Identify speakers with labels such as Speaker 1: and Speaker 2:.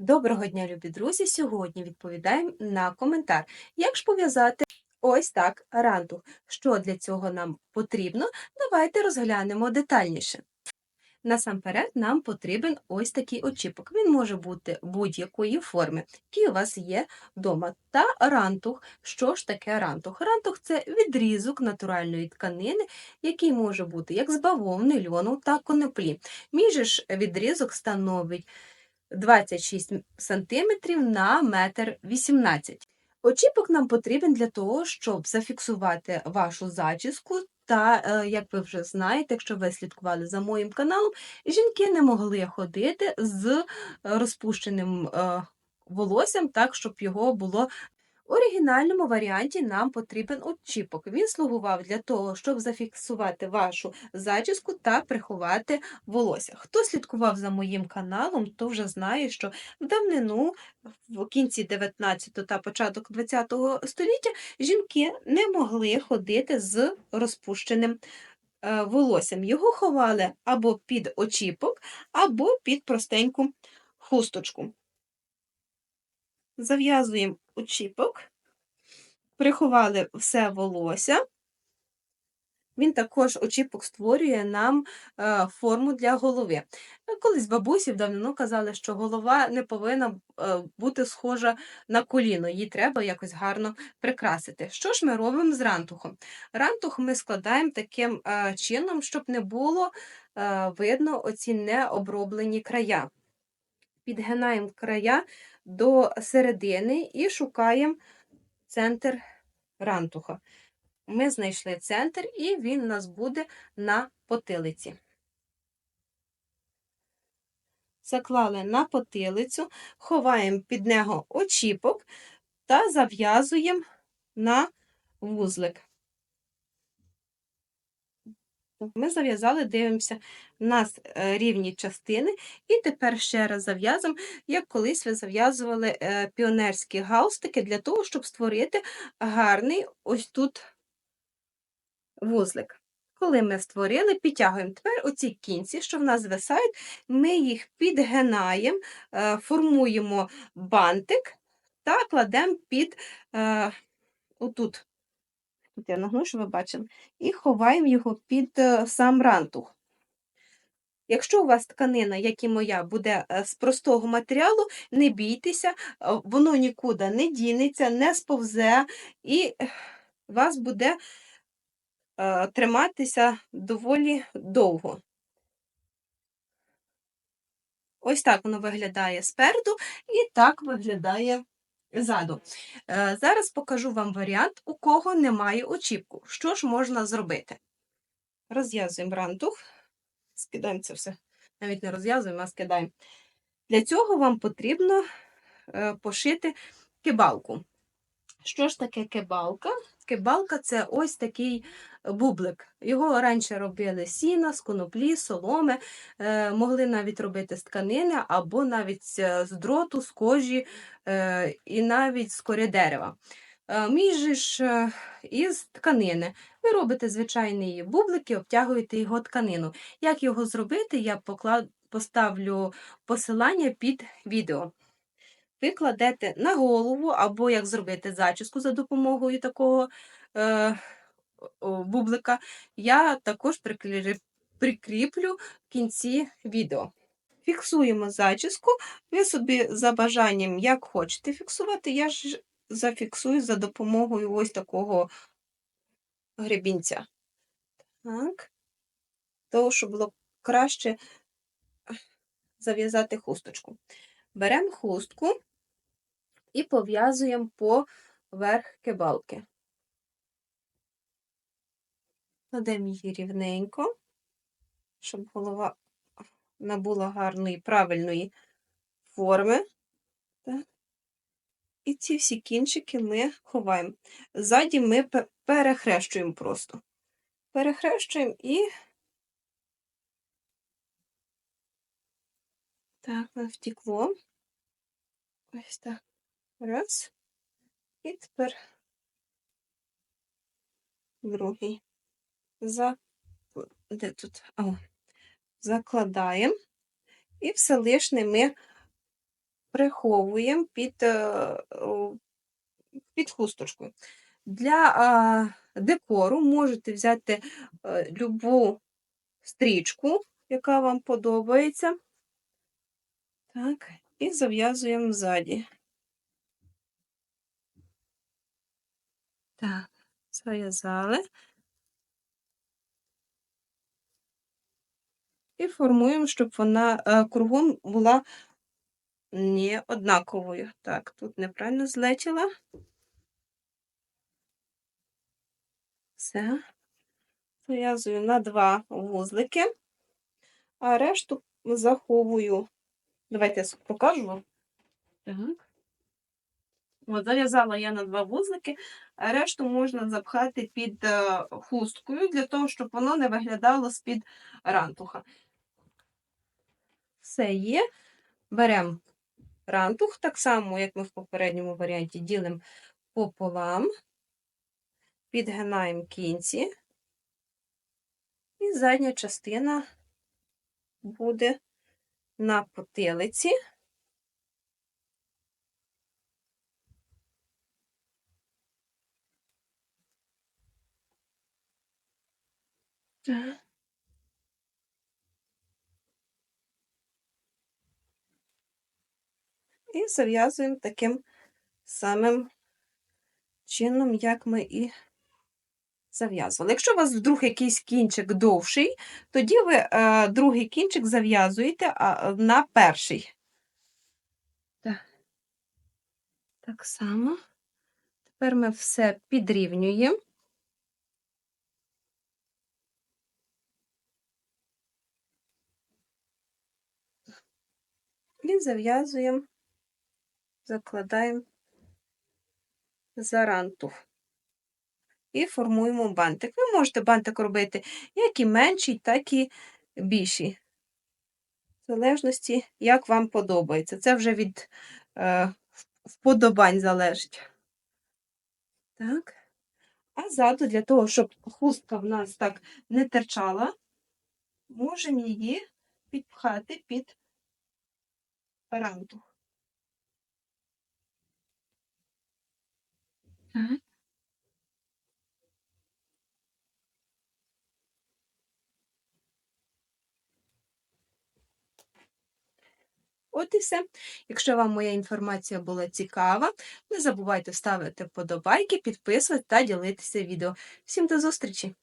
Speaker 1: Доброго дня, любі друзі! Сьогодні відповідаємо на коментар. Як ж пов'язати ось так рантух? Що для цього нам потрібно? Давайте розглянемо детальніше. Насамперед, нам потрібен ось такий очіпок. Він може бути будь-якої форми, який у вас є вдома. Та рантух. Що ж таке рантух? Рантух це відрізок натуральної тканини, який може бути як з бавовни, льону та коноплі. Мій же ж відрізок становить 26 см на 1,18 м. Очіпок нам потрібен для того, щоб зафіксувати вашу зачіску. Та, е, як ви вже знаєте, якщо ви слідкували за моїм каналом, жінки не могли ходити з розпущеним е, волоссям, так, щоб його було оригінальному варіанті нам потрібен очіпок. Він слугував для того, щоб зафіксувати вашу зачіску та приховати волосся. Хто слідкував за моїм каналом, то вже знає, що в давнину, в кінці 19 та початок 20 століття, жінки не могли ходити з розпущеним е, волоссям. Його ховали або під очіпок, або під простеньку хусточку. Зав'язуємо очіпок, приховали все волосся. Він також очіпок створює нам е, форму для голови. Колись бабусі в давнину казали, що голова не повинна е, бути схожа на коліно, її треба якось гарно прикрасити. Що ж ми робимо з рантухом? Рантух ми складаємо таким е, чином, щоб не було видно оці необроблені края. Підгинаємо края до середини і шукаємо центр рантуха. Ми знайшли центр, і він у нас буде на потилиці. Заклали на потилицю, ховаємо під нього очіпок та зав'язуємо на вузлик. Ми зав'язали, дивимося, у нас е, рівні частини, і тепер ще раз зав'язуємо, як колись ви зав'язували е, піонерські галстики для того, щоб створити гарний ось тут вузлик. Коли ми створили, підтягуємо тепер оці кінці, що в нас звисають, ми їх підгинаємо, е, формуємо бантик та кладемо під отут Я нагну, ви бачили, і ховаємо його під е, сам рантух. Якщо у вас тканина, як і моя, буде е, з простого матеріалу, не бійтеся, е, воно нікуди не дінеться, не сповзе, і вас буде триматися доволі довго. Ось так воно виглядає спереду, і так виглядає ззаду. Е, зараз покажу вам варіант, у кого немає очіпку. Що ж можна зробити? Розв'язуємо рантух, скидаємо це все, навіть не розв'язуємо, а скидаємо. Для цього вам потрібно е, пошити кибалку. Що ж таке кибалка? Кибалка це ось такий бублик. Його раніше робили сіна, з коноплі, соломи, е, могли навіть робити з тканини, або навіть з дроту, з кожі е, і навіть з кори дерева. Е, між ж із тканини. Ви робите звичайний бублик і обтягуєте його тканину. Як його зробити, я поставлю посилання під відео ви кладете на голову, або як зробити зачіску за допомогою такого е, бублика, я також прикріплю в кінці відео. Фіксуємо зачіску, ви собі за бажанням, як хочете фіксувати, я ж зафіксую за допомогою ось такого гребінця. Так, того, щоб було краще зав'язати хусточку. Беремо хустку і пов'язуємо поверх кибалки. Кладемо її рівненько, щоб голова набула гарної правильної форми. І ці всі кінчики ми ховаємо. Ззаді ми перехрещуємо просто. Перехрещуємо і так, втекло. Ось так. Раз. І тепер другий. За... Де тут? О. Закладаємо. І все лишне ми приховуємо під, е, під хусточку. Для декору можете взяти е, любу стрічку, яка вам подобається. Так, і зав'язуємо ззаді. Так, зав'язали. І формуємо, щоб вона е, кругом була не однаковою. Так, тут неправильно злетіла. Все. Зав'язую на два вузлики, а решту заховую. Давайте я покажу вам. Так. От, зав'язала я на два вузлики, а решту можна запхати під е, хусткою, для того, щоб воно не виглядало з-під рантуха. Все є. Беремо рантух, так само, як ми в попередньому варіанті, ділимо пополам, підгинаємо кінці, і задня частина буде на потилиці. Так. Зав'язуємо таким самим чином, як ми і зав'язували. Якщо у вас вдруг якийсь кінчик довший, тоді ви е, другий кінчик зав'язуєте на перший. Так. так само. Тепер ми все підрівнюємо. І зав'язуємо, закладаємо за рантух. І формуємо бантик. Ви можете бантик робити як і менший, так і більший. В залежності, як вам подобається. Це вже від е, вподобань залежить. Так. А ззаду, для того, щоб хустка в нас так не терчала, можемо її підпхати під рантух. От і все. Якщо вам моя інформація була цікава, не забувайте ставити вподобайки, підписувати та ділитися відео. Всім до зустрічі!